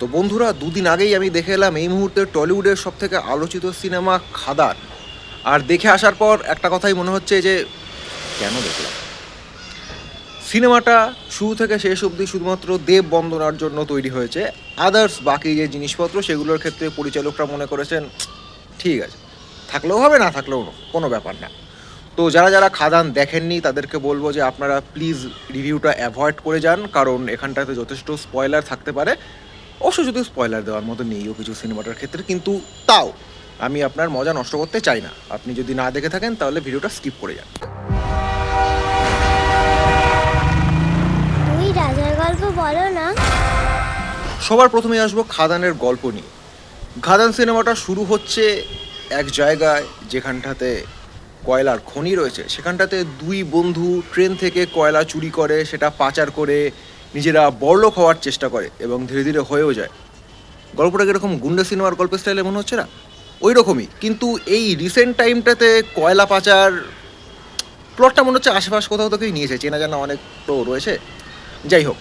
তো বন্ধুরা, দুদিন আগেই আমি দেখে এলাম এই মুহূর্তে টলিউডের সব থেকে আলোচিত সিনেমা খাদান। আর দেখে আসার পর একটা কথাই মনে হচ্ছে যে, কেন দেখলাম? সিনেমাটা শুরু থেকে শেষ অবধি শুধুমাত্র দেব বন্দনার জন্য তৈরি হয়েছে। আদার্স বাকি যে জিনিসপত্র, সেগুলোর ক্ষেত্রে পরিচালকরা মনে করেছেন, ঠিক আছে, থাকলেও হবে, না থাকলেও কোনো ব্যাপার না। তো যারা যারা খাদান দেখেননি, তাদেরকে বলব যে আপনারা প্লিজ রিভিউটা অ্যাভয়েড করে যান, কারণ এখানটাতে যথেষ্ট স্পয়লার থাকতে পারে। অবশ্য যদি স্পয়লার দেওয়ার মতো নেইও কিছু সিনেমাটার ক্ষেত্রে কিন্তু তাও আমি আপনার মজা নষ্ট করতে চাই না। আপনি যদি না দেখে থাকেন তাহলে ভিডিওটা স্কিপ করে যান। রাজার গল্প বলো না। সবার প্রথমে আসব খাদানের গল্প নিয়ে। খাদান সিনেমাটা শুরু হচ্ছে এক জায়গায় যেখানটাতে কয়লার খনি রয়েছে। সেখানটাতে দুই বন্ধু ট্রেন থেকে কয়লা চুরি করে সেটা পাচার করে নিজেরা বড়লোক হওয়ার চেষ্টা করে এবং ধীরে ধীরে হয়েও যায়। গল্পটা কীরকম গুন্ডা সিনেমার গল্পের স্টাইলে মনে হচ্ছে না? ওই রকমই কিন্তু এই রিসেন্ট টাইমটাতে কয়লা পাচার প্লটটা মনে হচ্ছে আশেপাশ কোথাও থেকেই নিয়েছে চেনা জানা অনেক তো রয়েছে। যাই হোক,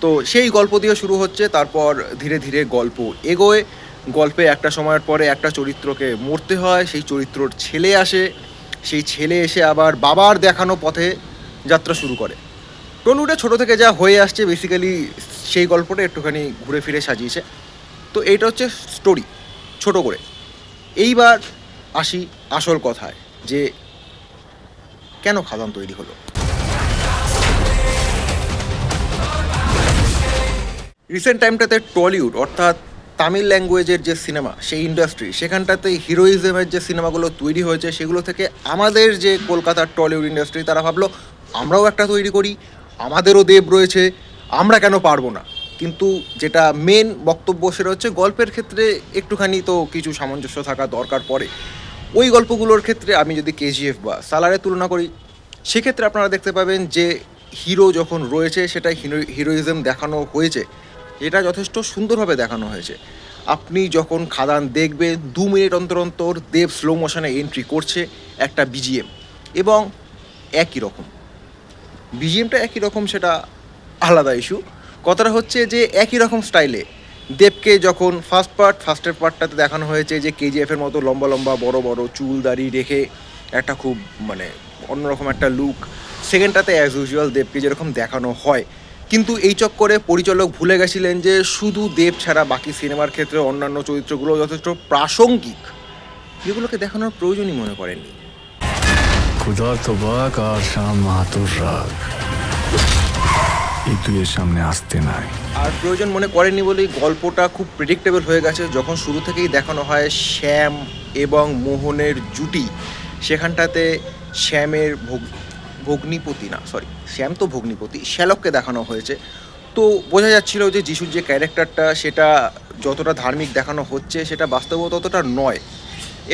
তো সেই গল্প দিয়ে শুরু হচ্ছে, তারপর ধীরে ধীরে গল্প এগোয়। গল্পে একটা সময়ের পরে একটা চরিত্রকে মরতে হয়, সেই চরিত্রর ছেলে আসে। সেই ছেলে এসে আবার বাবার দেখানো পথে যাত্রা শুরু করে। টলিউডে ছোটো থেকে যা হয়ে আসছে বেসিক্যালি সেই গল্পটা একটুখানি ঘুরে ফিরে সাজিয়েছে। তো এইটা হচ্ছে স্টোরি ছোট করে। এইবার আসি আসল কথায়, যে কেন খাদান তৈরি হলো? রিসেন্ট টাইমটাতে টলিউড অর্থাৎ তামিল ল্যাঙ্গুয়েজের যে সিনেমা সেই ইন্ডাস্ট্রি সেখানটাতে হিরোইজমের যে সিনেমাগুলো তৈরি হয়েছে, সেগুলো থেকে আমাদের যে কলকাতার টলিউড ইন্ডাস্ট্রি তারা ভাবলো, আমরাও একটা তৈরি করি। আমাদেরও দেব রয়েছে, আমরা কেন পারব না? কিন্তু যেটা মেন বক্তব্য সেটা হচ্ছে গল্পের ক্ষেত্রে একটুখানি তো কিছু সামঞ্জস্য থাকা দরকার পড়ে। ওই গল্পগুলোর ক্ষেত্রে আমি যদি কেজিএফ বা সালারের তুলনা করি, সেক্ষেত্রে আপনারা দেখতে পাবেন যে হিরো যখন রয়েছে, সেটা হিরো- হিরোইজম দেখানো হয়েছে। এটা যথেষ্ট সুন্দরভাবে দেখানো হয়েছে। আপনি যখন খাদান দেখবেন, দু মিনিট অন্তর অন্তর দেব স্লো মোশনে এন্ট্রি করছে একটা বিজিএম এবং একই রকম। বিজিএমটা একই রকম, সেটা আলাদা ইস্যু কথাটা হচ্ছে যে একই রকম স্টাইলে দেবকে যখন ফার্স্ট পার্ট ফার্স্টের পার্টটাতে দেখানো হয়েছে যে কেজিএফের মতো লম্বা লম্বা, বড় বড় চুল দাড়ি রেখে একটা খুব মানে অন্যরকম একটা লুক সেকেন্ডটাতে অ্যাজ ইউজুয়াল দেবকে যেরকম দেখানো হয়। কিন্তু এই চক্করে পরিচালক ভুলে গেছিলেন যে শুধু দেব ছাড়া বাকি সিনেমার ক্ষেত্রে অন্যান্য চরিত্রগুলো যথেষ্ট প্রাসঙ্গিক। এগুলোকে দেখানোর প্রয়োজনই মনে করেননি। ক্ষুধার্ত বাঘ আর শাম মাহাতুর রাগ। এই দুইয়ের সামনে আসতে নাই। আর প্রয়োজন মনে করেনি বলেই গল্পটা খুব প্রেডিক্টেবল হয়ে গেছে। যখন শুরু থেকেই দেখানো হয় শ্যাম এবং মোহনের জুটি, সেখানটাতে শ্যামের ভোগ, ভগ্নিপতি না সরি শ্যাম তো ভগ্নিপতি, শ্যালককে দেখানো হয়েছে। তো বোঝা যাচ্ছিল যে যিশুর যে ক্যারেক্টারটা, সেটা যতটা ধার্মিক দেখানো হচ্ছে, সেটা বাস্তব ততটা নয়।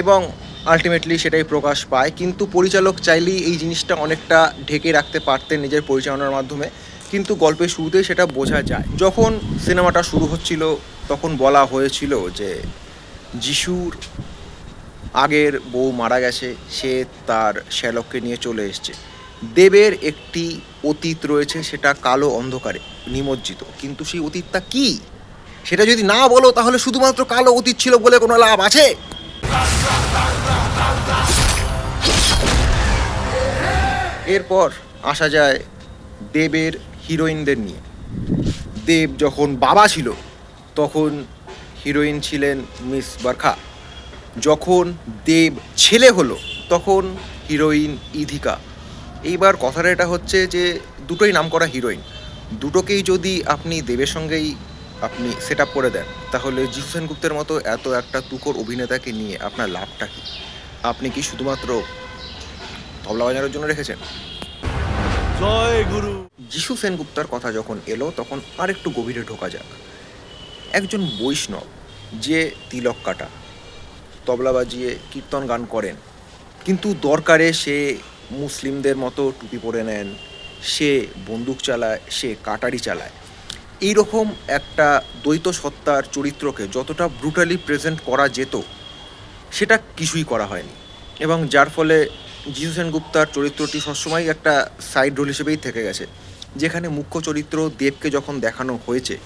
এবং আলটিমেটলি সেটাই প্রকাশ পায়। কিন্তু পরিচালক চাইলেই এই জিনিসটা অনেকটা ঢেকে রাখতে পারতেন নিজের পরিচালনার মাধ্যমে। কিন্তু গল্পের শুরুতেই সেটা বোঝা যায়। যখন সিনেমাটা শুরু হচ্ছিল, তখন বলা হয়েছিল যে যিশুর আগের বউ মারা গেছে, সে তার শ্যালককে নিয়ে চলে এসছে। দেবের একটি অতীত রয়েছে, সেটা কালো অন্ধকারে নিমজ্জিত। কিন্তু সেই অতীতটা কি? সেটা যদি না বলো, তাহলে শুধুমাত্র কালো অতীত ছিল বলে কোনো লাভ আছে? এরপর আসা যায় দেবের হিরোইনদের নিয়ে। দেব যখন বাবা ছিল, তখন হিরোইন ছিলেন মিস বারখা। যখন দেব ছেলে হলো, তখন হিরোইন ইধিকা। এইবার কথাটা এটা হচ্ছে যে, দুটোই নাম করা হিরোইন। দুটোকেই যদি আপনি দেবের সঙ্গেই আপনি সেট আপ করে দেন, তাহলে জিসু সেনগুপ্তের মতো এত একটা তুকর অভিনেতাকে নিয়ে আপনার লাভটা কি? আপনি কি শুধুমাত্র তবলা বাজানোর জন্য রেখেছেন। জয় গুরু। যিশু সেনগুপ্তার কথা যখন এলো তখন আরেকটু গভীরে ঢোকা যাক। একজন বৈষ্ণব যে তিলক কাটা তবলা বাজিয়ে কীর্তন গান করেন কিন্তু দরকারে সে মুসলিমদের মতো টুপি পরে নেন সে বন্দুক চালায় সে কাটারি চালায়। এই রকম একটা দ্বৈত সত্তার চরিত্রকে যতটা ব্রুটালি প্রেজেন্ট করা যেত সেটা কিছুই করা হয়নি। এবং যার ফলে জিসু সেনগুপ্তার চরিত্রটি সবসময় একটা সাইড রোল হিসেবেই থেকে গেছে। যেখানে মুখ্য চরিত্র দেবকে যখন দেখানো হয়েছে,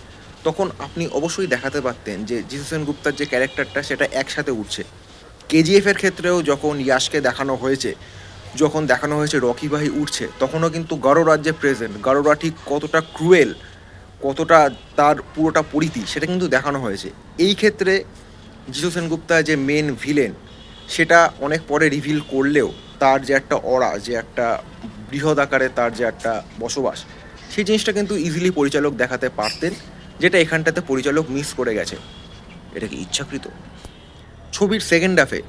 তখন আপনি অবশ্যই দেখাতে পারতেন যে জিসু সেনগুপ্তার যে ক্যারেক্টারটা, সেটা একসাথে উঠছে। কেজিএফের ক্ষেত্রেও যখন ইয়াশকে দেখানো হয়েছে, যখন দেখানো হয়েছে রকি উঠছে, তখনও কিন্তু গারোরা যে প্রেজেন্ট গারোরা ঠিক কতটা ক্রুয়েল কতটা তার পুরোটা পরিধি, সেটা কিন্তু দেখানো হয়েছে। এই ক্ষেত্রে জিসু সেনগুপ্তা যে মেন ভিলেন সেটা অনেক পরে রিভিল করলেও তার যে একটা অরা যে একটা বৃহৎ আকারে তার যে একটা বসবাস, সেই জিনিসটা কিন্তু ইজিলি পরিচালক দেখাতে পারতেন, যেটা এখানটাতে পরিচালক মিস করে গেছে। এটা কি ইচ্ছাকৃত? ছবির সেকেন্ড হাফে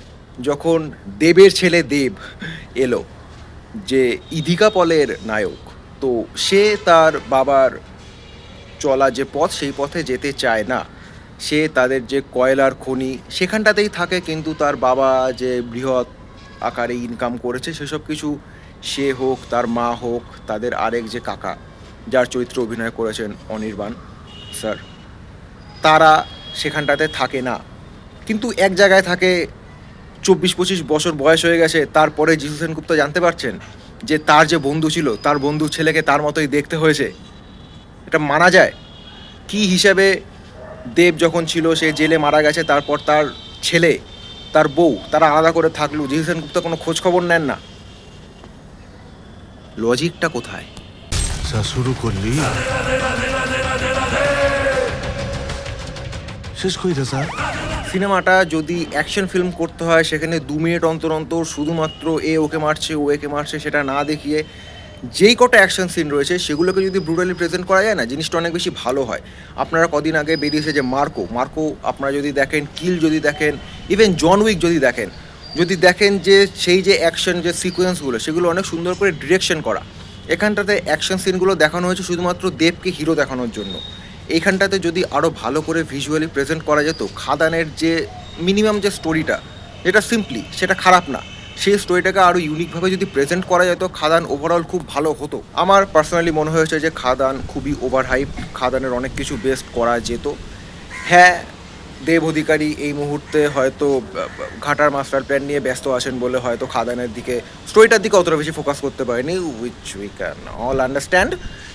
যখন দেবের ছেলে দেব এলো, যে ইধিকা পলের নায়ক, তো সে তার বাবার চলা যে পথ, সেই পথে যেতে চায় না। সে তাদের যে কয়লার খনি, সেখানটাতেই থাকে কিন্তু তার বাবা যে বৃহৎ আকারে ইনকাম করেছে, সেসব কিছু সে হোক, তার মা হোক, তাদের আরেক যে কাকা, যার চরিত্র অভিনয় করেছেন অনির্বাণ স্যার, তারা সেখানটাতে থাকে না। কিন্তু এক জায়গায় থাকে, চব্বিশ পঁচিশ বছর বয়স হয়ে গেছে, তারপরে যিশু সেনগুপ্ত জানতে পারছেন যে তার যে বন্ধু ছিল, তার বন্ধু ছেলেকে তার মতোই দেখতে হয়েছে। এটা মানা যায়? কি হিসাবে দেব যখন ছিল, সে জেলে মারা গেছে, তারপর তার ছেলে তার বউ তারা আলাদা করে থাকল। যিশু সেনগুপ্ত কোনো খোঁজ খবর নেন না। লজিকটা কোথায়? যা শুরু করলি। শেষ কইরা স্যার। সিনেমাটা যদি অ্যাকশন ফিল্ম করতে হয় সেখানে দু মিনিট অন্তর অন্তর শুধুমাত্র এ ওকে মারছে ও একে মারছে সেটা না দেখিয়ে যেই কটা অ্যাকশন সিন রয়েছে, সেগুলোকে যদি ব্রুটালি প্রেজেন্ট করা যায় না, জিনিসটা অনেক বেশি ভালো হয়। আপনারা কদিন আগে বেরিয়েছে যে মার্কো মার্কো আপনারা যদি দেখেন, কিল যদি দেখেন ইভেন জন উইক যদি দেখেন যদি দেখেন যে সেই যে অ্যাকশন যে সিকোয়েন্সগুলো সেগুলো অনেক সুন্দর করে ডিরেকশন করা। এখানটাতে অ্যাকশন সিনগুলো দেখানো হয়েছে শুধুমাত্র দেবকে হিরো দেখানোর জন্য। এইখানটাতে যদি আরও ভালো করে ভিজুয়ালি প্রেজেন্ট করা যেত, খাদানের যে মিনিমাম যে স্টোরিটা যেটা সিম্পলি সেটা খারাপ না। সেই স্টোরিটাকে আরও ইউনিকভাবে যদি প্রেজেন্ট করা যেত খাদান ওভারঅল খুব ভালো হতো। আমার পার্সোনালি মনে হয়েছে যে খাদান খুবই ওভার হাইপ খাদানের অনেক কিছু বেস্ট করা যেত। হ্যাঁ দেব অধিকারী এই মুহূর্তে হয়তো ঘাটার মাস্টার প্ল্যান নিয়ে ব্যস্ত আছেন বলে হয়তো খাদানের দিকে স্টোরিটার দিকে অতটা বেশি ফোকাস করতে পারেনি which we can all understand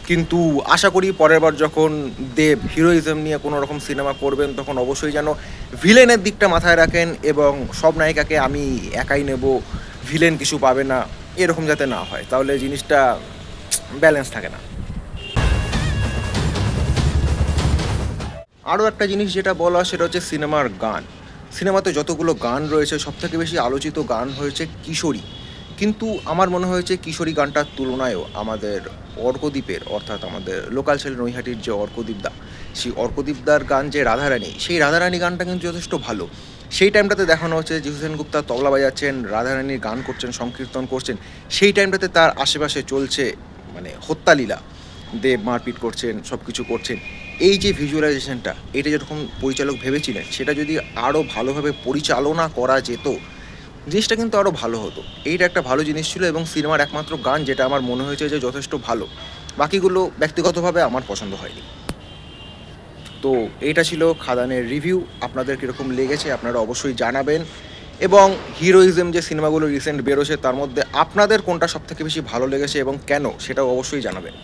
কিন্তু আশা করি পরের বার যখন দেব হিরোইজম নিয়ে কোনো রকম সিনেমা করবেন, তখন অবশ্যই যেন ভিলেনের দিকটা মাথায় রাখেন এবং সব নায়িকাকে আমি একাই নেব ভিলেন কিছু পাবে না, এরকম যাতে না হয়। তাহলে জিনিসটা ব্যালেন্স থাকে না। আরও একটা জিনিস যেটা বলা, সেটা হচ্ছে সিনেমার গান। সিনেমাতে যতগুলো গান রয়েছে সব থেকে বেশি আলোচিত গান হয়েছে কিশোরী। কিন্তু আমার মনে হয়েছে কিশোরী গানটার তুলনায়ও আমাদের অর্কদ্বীপের, অর্থাৎ আমাদের লোকাল ছেলে নৈহাটির যে অর্কদ্বীপদা সেই অর্কদ্বীপদার গান যে রাধারানী, সেই রাধারানী গানটা কিন্তু যথেষ্ট ভালো। সেই টাইমটাতে দেখানো হচ্ছে যে হুসেন গুপ্তা তবলা বাজাচ্ছেন, রাধারানীর গান করছেন, সংকীর্তন করছেন, সেই টাইমটাতে তার আশেপাশে চলছে মানে হত্যালীলা। দেব মারপিট করছেন সব কিছু করছেন। এই যে ভিজুয়ালাইজেশনটা এটা যেরকম পরিচালক ভেবেছিলেন, সেটা যদি আরও ভালোভাবে পরিচালনা করা যেত, জিনিসটা কিন্তু আরও ভালো হতো। এইটা একটা ভালো জিনিস ছিল এবং সিনেমার একমাত্র গান যেটা আমার মনে হয়েছে যে যথেষ্ট ভালো। বাকিগুলো ব্যক্তিগতভাবে আমার পছন্দ হয়নি। তো এইটা ছিল খাদানের রিভিউ আপনাদের কীরকম লেগেছে আপনারা অবশ্যই জানাবেন। এবং হিরোইজম যে সিনেমাগুলো রিসেন্ট বেরোছে, তার মধ্যে আপনাদের কোনটা সবথেকে বেশি ভালো লেগেছে এবং কেন, সেটাও অবশ্যই জানাবেন।